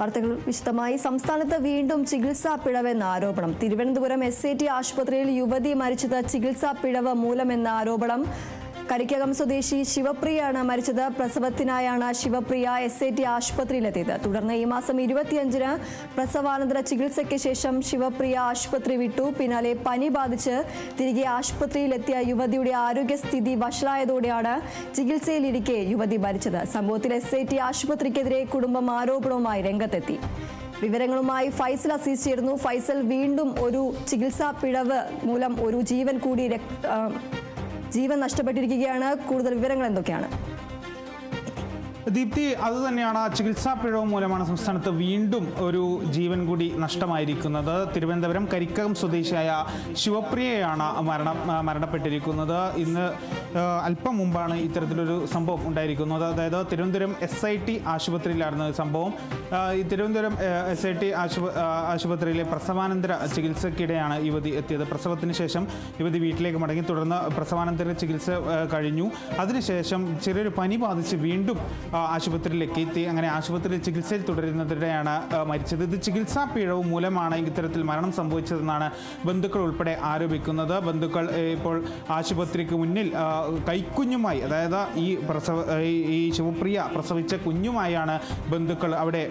വാർത്തകൾ വിശദമായി. സംസ്ഥാനത്ത് വീണ്ടും ചികിത്സാ പിഴവെന്ന ആരോപണം. തിരുവനന്തപുരം എസ് ആശുപത്രിയിൽ യുവതി മരിച്ചത് ചികിത്സാ പിഴവ് മൂലമെന്ന ആരോപണം. കരിക്കകം സ്വദേശി ശിവപ്രിയയാണ് മരിച്ചത്. പ്രസവത്തിനായാണ് ശിവപ്രിയ എസ് ഐ ടി ആശുപത്രിയിലെത്തിയത്. തുടർന്ന് ഈ മാസം ഇരുപത്തിയഞ്ചിന് പ്രസവാനന്തര ചികിത്സയ്ക്ക് ശേഷം ശിവപ്രിയ ആശുപത്രി വിട്ടു. പിന്നാലെ പനി ബാധിച്ച് തിരികെ ആശുപത്രിയിലെത്തിയ യുവതിയുടെ ആരോഗ്യസ്ഥിതി വഷളായതോടെയാണ് ചികിത്സയിലിരിക്കെ യുവതി മരിച്ചത്. സംഭവത്തിൽ എസ് ഐ ടി ആശുപത്രിക്കെതിരെ കുടുംബം ആരോപണവുമായി രംഗത്തെത്തി. വിവരങ്ങളുമായി ഫൈസൽ അസീസ് ചേരുന്നു. ഫൈസൽ വീണ്ടും ഒരു ചികിത്സാ പിഴവ് മൂലം ഒരു ജീവൻ കൂടി ജീവൻ നഷ്ടപ്പെട്ടിരിക്കുകയാണ്. കൂടുതൽ വിവരങ്ങൾ എന്തൊക്കെയാണ്? ദീപ്തി അത് തന്നെയാണ് ചികിത്സാ പിഴവ് മൂലമാണ് സംസ്ഥാനത്ത് വീണ്ടും ഒരു ജീവൻ കൂടി നഷ്ടമായിരിക്കുന്നത്. തിരുവനന്തപുരം കരിക്കകം സ്വദേശിയായ ശിവപ്രിയയാണ് മരണം മരണപ്പെട്ടിരിക്കുന്നത്. ഇന്ന് അല്പം മുമ്പാണ് ഇത്തരത്തിലൊരു സംഭവം ഉണ്ടായിരിക്കുന്നത്. അതായത് തിരുവനന്തപുരം എസ് ഐ ടി ആശുപത്രിയിലായിരുന്നു സംഭവം. ഈ തിരുവനന്തപുരം എസ് ഐ ടി ആശുപത്രിയിലെ പ്രസവാനന്തര ചികിത്സയ്ക്കിടെയാണ് യുവതി എത്തിയത്. പ്രസവത്തിന് ശേഷം യുവതി വീട്ടിലേക്ക് മടങ്ങി. തുടർന്ന് പ്രസവാനന്തര ചികിത്സ കഴിഞ്ഞു. അതിനുശേഷം ചെറിയൊരു പനി ബാധിച്ച് വീണ്ടും ആശുപത്രിയിലേക്ക് എത്തി. അങ്ങനെ ആശുപത്രിയിൽ ചികിത്സയിൽ തുടരുന്നതിനിടെയാണ് മരിച്ചത്. ഇത് ചികിത്സാ പിഴവ് മൂലമാണ് ഇത്തരത്തിൽ മരണം സംഭവിച്ചതെന്നാണ് ബന്ധുക്കൾ ഉൾപ്പെടെ ആരോപിക്കുന്നത്. ബന്ധുക്കൾ ഇപ്പോൾ ആശുപത്രിക്ക് മുന്നിൽ കൈക്കുഞ്ഞുമായി അതായത് ഈ പ്രസവ ഈ- ശിവപ്രിയ പ്രസവിച്ച കുഞ്ഞുമായാണ് ബന്ധുക്കൾ അവിടെ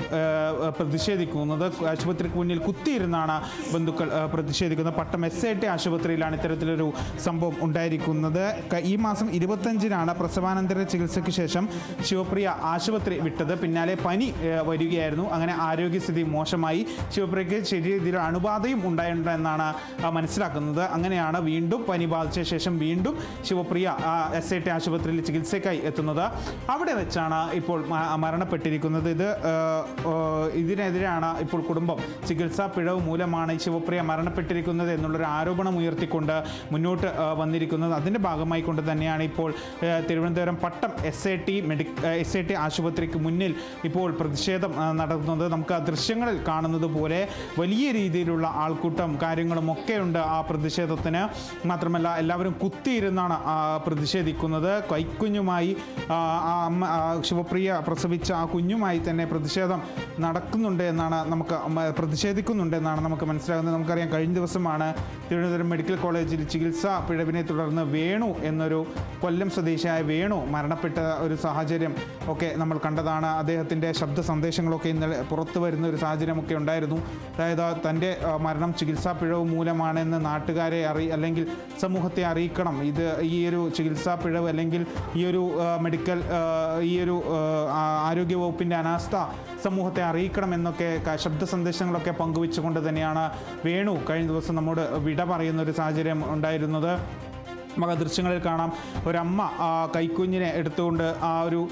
പ്രതിഷേധിക്കുന്നത്. ആശുപത്രിക്ക് മുന്നിൽ കുത്തിയിരുന്നാണ് ബന്ധുക്കൾ പ്രതിഷേധിക്കുന്നത്. പട്ടം എസ് ഐ ടി ആശുപത്രിയിലാണ് ഇത്തരത്തിലൊരു സംഭവം ഉണ്ടായിരിക്കുന്നത്. ഈ മാസം ഇരുപത്തഞ്ചിനാണ് പ്രസവാനന്തര ചികിത്സയ്ക്ക് ശേഷം ശിവപ്രിയ ആശുപത്രി വിട്ടത്. പിന്നാലെ പനി വരികയായിരുന്നു. അങ്ങനെ ആരോഗ്യസ്ഥിതി മോശമായി. ശിവപ്രിയയ്ക്ക് ചെറിയ അണുബാധയും ഉണ്ടായിട്ടുണ്ടെന്നാണ് മനസ്സിലാക്കുന്നത്. അങ്ങനെയാണ് വീണ്ടും പനി ബാധിച്ച ശേഷം വീണ്ടും ശിവപ്രിയ എസ് ഐ ടി ആശുപത്രിയിൽ ചികിത്സയ്ക്കായി എത്തുന്നത്. അവിടെ വെച്ചാണ് ഇപ്പോൾ മരണപ്പെട്ടിരിക്കുന്നത്. ഇത് ഇതിനെതിരെയാണ് ഇപ്പോൾ കുടുംബം ചികിത്സാ പിഴവ് മൂലമാണ് ശിവപ്രിയ മരണപ്പെട്ടിരിക്കുന്നത് എന്നുള്ളൊരു ആരോപണം ഉയർത്തിക്കൊണ്ട് മുന്നോട്ട് വന്നിരിക്കുന്നത്. അതിന്റെ ഭാഗമായി കൊണ്ട് തന്നെയാണ് ഇപ്പോൾ Thiruvananthapuram Pattom S I T മെഡി S I T ആശുപത്രിക്ക് മുന്നിൽ ഇപ്പോൾ പ്രതിഷേധം നടത്തുന്നത്. നമുക്ക് ആ ദൃശ്യങ്ങളിൽ കാണുന്നത് പോലെ വലിയ രീതിയിലുള്ള ആൾക്കൂട്ടം കാര്യങ്ങളും ഒക്കെ ഉണ്ട് ആ പ്രതിഷേധത്തിന്. മാത്രമല്ല എല്ലാവരും കുത്തിയിരുന്നാണ് പ്രതിഷേധിക്കുന്നത്. കൈക്കുഞ്ഞുമായി ശിവപ്രിയ പ്രസവിച്ച ആ കുഞ്ഞുമായി തന്നെ പ്രതിഷേധം നടക്കുന്നുണ്ട് എന്നാണ് നമുക്ക് പ്രതിഷേധിക്കുന്നുണ്ട് എന്നാണ് നമുക്ക് മനസ്സിലാകുന്നത്. നമുക്കറിയാം കഴിഞ്ഞ ദിവസമാണ് തിരുവനന്തപുരം മെഡിക്കൽ കോളേജിൽ ചികിത്സാ പിഴവിനെ തുടർന്ന് വേണു എന്നൊരു കൊല്ലം സ്വദേശിയായ വേണു മരണപ്പെട്ട ഒരു സാഹചര്യം ഒക്കെ നമ്മൾ കണ്ടതാണ്. അദ്ദേഹത്തിന്റെ ശബ്ദ സന്ദേശങ്ങളൊക്കെ ഇന്നലെ പുറത്തു വരുന്ന ഒരു സാഹചര്യമൊക്കെ ഉണ്ടായിരുന്നു. അതായത് തന്റെ മരണം ചികിത്സാ പിഴവ് മൂലമാണെന്ന് നാട്ടുകാരെ അറി അല്ലെങ്കിൽ സമൂഹത്തെ അറിയിക്കണം. ഇത് ഈ ഒരു ചികിത്സാ പിഴവ് അല്ലെങ്കിൽ ഈ ഒരു മെഡിക്കൽ ഈ ഒരു ആ, ആ- ആരോഗ്യ വകുപ്പിന്റെ അനാസ്ഥ സമൂഹത്തെ അറിയിക്കണം എന്നൊക്കെ ശബ്ദ സന്ദേശങ്ങളൊക്കെ പങ്കുവെച്ചുകൊണ്ട് തന്നെയാണ് വേണു കഴിഞ്ഞ ദിവസം നമ്മോട് വിട പറയുന്ന ഒരു സാഹചര്യം ഉണ്ടായിരുന്നത്. നമുക്ക് ദൃശ്യങ്ങളിൽ കാണാം. ഒരമ്മ കൈക്കുഞ്ഞിനെ എടുത്തുകൊണ്ട് ആ ഒരു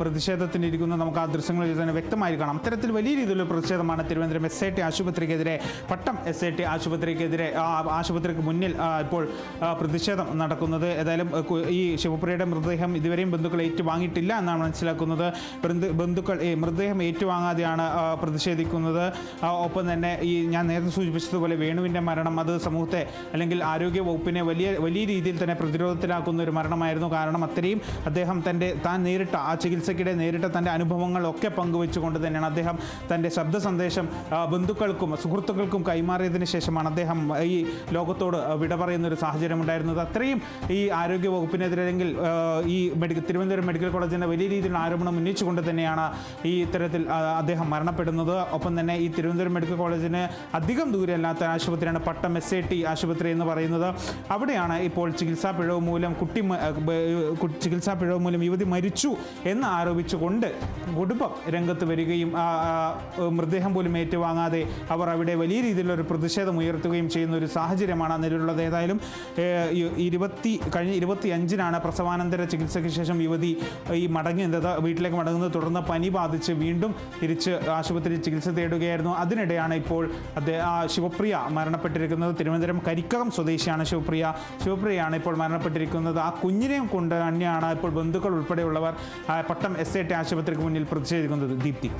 പ്രതിഷേധത്തിന് ഇരിക്കുന്ന നമുക്ക് ആ ദൃശ്യങ്ങളിൽ തന്നെ വ്യക്തമായി കാണാം. അത്തരത്തിൽ വലിയ രീതിയിലുള്ള പ്രതിഷേധമാണ് തിരുവനന്തപുരം എസ് ഐ ടി ആശുപത്രിക്കെതിരെ പട്ടം എസ് ഐ ടി ആശുപത്രിക്കെതിരെ ആശുപത്രിക്ക് മുന്നിൽ ഇപ്പോൾ പ്രതിഷേധം നടക്കുന്നത്. ഏതായാലും ഈ ശിവപ്രിയയുടെ മൃതദേഹം ഇതുവരെയും ബന്ധുക്കൾ ഏറ്റുവാങ്ങിയിട്ടില്ല എന്നാണ് മനസ്സിലാക്കുന്നത്. ബന്ധു- ബന്ധുക്കൾ ഈ മൃതദേഹം ഏറ്റുവാങ്ങാതെയാണ് പ്രതിഷേധിക്കുന്നത്. ഒപ്പം തന്നെ ഈ ഞാൻ നേരത്തെ സൂചിപ്പിച്ചതുപോലെ വേണുവിന്റെ മരണം അത് സമൂഹത്തെ അല്ലെങ്കിൽ ആരോഗ്യ വകുപ്പിനെ വലിയ വലിയ രീതിയിൽ തന്നെ പ്രതിരോധത്തിലാക്കുന്ന ഒരു മരണമായിരുന്നു. കാരണം അത്രയും അദ്ദേഹം തന്റെ താൻ നേരിട്ട ആ ചികിത്സയ്ക്കിടെ നേരിട്ട തന്റെ അനുഭവങ്ങളൊക്കെ പങ്കുവെച്ചുകൊണ്ട് തന്നെയാണ് അദ്ദേഹം തന്റെ ശബ്ദ സന്ദേശം ബന്ധുക്കൾക്കും സുഹൃത്തുക്കൾക്കും കൈമാറിയതിന് ശേഷമാണ് അദ്ദേഹം ഈ ലോകത്തോട് വിട പറയുന്ന ഒരു സാഹചര്യം ഉണ്ടായിരുന്നത്. അത്രയും ഈ ആരോഗ്യ വകുപ്പിനെതിരെ അല്ലെങ്കിൽ ഈ മെഡിക്കൽ തിരുവനന്തപുരം മെഡിക്കൽ കോളേജിന്റെ വലിയ രീതിയിലുള്ള ആരോപണം ഉന്നയിച്ചുകൊണ്ട് തന്നെയാണ് ഈ ഇത്തരത്തിൽ അദ്ദേഹം മരണപ്പെടുന്നത്. ഒപ്പം തന്നെ ഈ തിരുവനന്തപുരം മെഡിക്കൽ കോളേജിന് അധികം ദൂരമല്ലാത്ത ആശുപത്രിയാണ് പട്ടം എസ് ആശുപത്രി എന്ന് പറയുന്നത്. അവിടെയാണ് ഇപ്പോൾ ചികിത്സാ പിഴവ് മൂലം കുട്ടി ചികിത്സാ പിഴവ് മൂലം യുവതി മരിച്ചു എന്ന് ആരോപിച്ചുകൊണ്ട് കുടുംബം രംഗത്ത് വരികയും മൃതദേഹം പോലും ഏറ്റുവാങ്ങാതെ അവർ അവിടെ വലിയ രീതിയിലൊരു പ്രതിഷേധം ഉയർത്തുകയും ചെയ്യുന്ന ഒരു സാഹചര്യമാണ് നിലവിലുള്ളത് ഏതായാലും ഇരുപത്തി കഴിഞ്ഞ ഇരുപത്തി അഞ്ചിനാണ് പ്രസവാനന്തര ചികിത്സയ്ക്ക് ശേഷം യുവതി ഈ മടങ്ങുന്നത് വീട്ടിലേക്ക് മടങ്ങുന്നത് തുടർന്ന് പനി ബാധിച്ച് വീണ്ടും തിരിച്ച് ആശുപത്രിയിൽ ചികിത്സ തേടുകയായിരുന്നു. അതിനിടെയാണ് ഇപ്പോൾ അദ്ദേഹം ശിവപ്രിയ മരണപ്പെട്ടിരിക്കുന്നത്. തിരുവനന്തപുരം കരിക്കകം സ്വദേശിയാണ് ശിവപ്രിയ. ശിവപ്രിയ ശിവപ്രിയയാണ് ഇപ്പോൾ മരണപ്പെട്ടിരിക്കുന്നത്. ആ കുഞ്ഞിനെയും കൊണ്ട് തന്നെയാണ് ഇപ്പോൾ ബന്ധുക്കൾ ഉൾപ്പെടെയുള്ളവർ പട്ടം എസ് ഐ ടി ആശുപത്രിക്ക് മുന്നിൽ പ്രതിഷേധിക്കുന്നത് ദീപ്തി.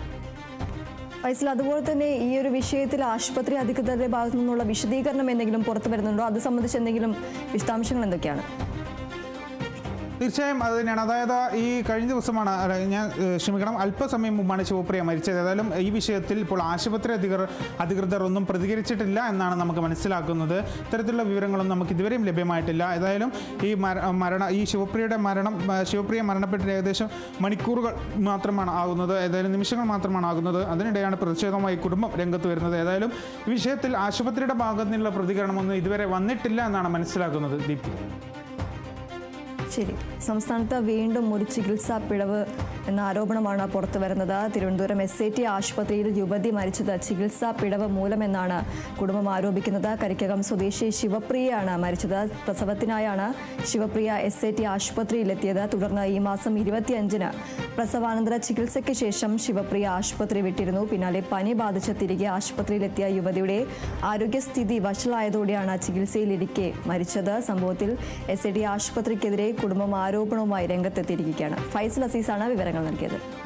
ഫൈസൽ അതുപോലെ തന്നെ ഈ ഒരു വിഷയത്തിൽ ആശുപത്രി അധികൃതരുടെ ഭാഗത്തു നിന്നുള്ള വിശദീകരണം എന്തെങ്കിലും പുറത്തു വരുന്നുണ്ടോ? അത് സംബന്ധിച്ച് എന്തെങ്കിലും വിശദാംശങ്ങൾ എന്തൊക്കെയാണ്? തീർച്ചയായും അത് തന്നെയാണ്. അതായത് ഈ കഴിഞ്ഞ ദിവസമാണ് ഞാൻ ക്ഷമിക്കണം അല്പസമയം മുമ്പാണ് ശിവപ്രിയ മരിച്ചത്. ഏതായാലും ഈ വിഷയത്തിൽ ഇപ്പോൾ ആശുപത്രി അധികൃതർ അധികൃതർ ഒന്നും പ്രതികരിച്ചിട്ടില്ല എന്നാണ് നമുക്ക് മനസ്സിലാക്കുന്നത്. ഇത്തരത്തിലുള്ള വിവരങ്ങളൊന്നും നമുക്ക് ഇതുവരെയും ലഭ്യമായിട്ടില്ല. ഏതായാലും ഈ മര- മരണ ഈ ശിവപ്രിയയുടെ മരണം ശിവപ്രിയ മരണപ്പെട്ടിട്ട് ഏകദേശം മണിക്കൂറുകൾ മാത്രമാണ് ആകുന്നത് ഏതായാലും നിമിഷങ്ങൾ മാത്രമാണ് ആകുന്നത്. അതിനിടെയാണ് പ്രതിഷേധമായി കുടുംബം രംഗത്ത് വരുന്നത്. ഏതായാലും ഈ വിഷയത്തിൽ ആശുപത്രിയുടെ ഭാഗത്തു നിന്നുള്ള പ്രതികരണമൊന്നും ഇതുവരെ വന്നിട്ടില്ല എന്നാണ് മനസ്സിലാക്കുന്നത്. ദീപ്തി. ശരി. സംസ്ഥാനത്ത് വീണ്ടും ഒരു ചികിത്സാ പിഴവ് എന്ന ആരോപണമാണ് പുറത്തു വരുന്നത്. തിരുവനന്തപുരം എസ് ഐ ടി ആശുപത്രിയിൽ യുവതി മരിച്ചത് ചികിത്സാ പിഴവ് മൂലമെന്നാണ് കുടുംബം ആരോപിക്കുന്നത്. കരിക്കകം സ്വദേശി ശിവപ്രിയയാണ് മരിച്ചത്. പ്രസവത്തിനായാണ് ശിവപ്രിയ എസ് ഐ ടി ആശുപത്രിയിലെത്തിയത്. തുടർന്ന് ഈ മാസം ഇരുപത്തിയഞ്ചിന് പ്രസവാനന്തര ചികിത്സയ്ക്ക് ശേഷം ശിവപ്രിയ ആശുപത്രി വിട്ടിരുന്നു. പിന്നാലെ പനി ബാധിച്ച് തിരികെ ആശുപത്രിയിലെത്തിയ യുവതിയുടെ ആരോഗ്യസ്ഥിതി വഷളായതോടെയാണ് ചികിത്സയിലിരിക്കെ മരിച്ചത്. സംഭവത്തിൽ എസ് ഐ ടി ആശുപത്രിക്കെതിരെ കുടുംബം ആരോപണവുമായി രംഗത്തെത്തിയിരിക്കുകയാണ്. ഫൈസൽ അസീസാണ് വിവരങ്ങൾ നൽകിയത്.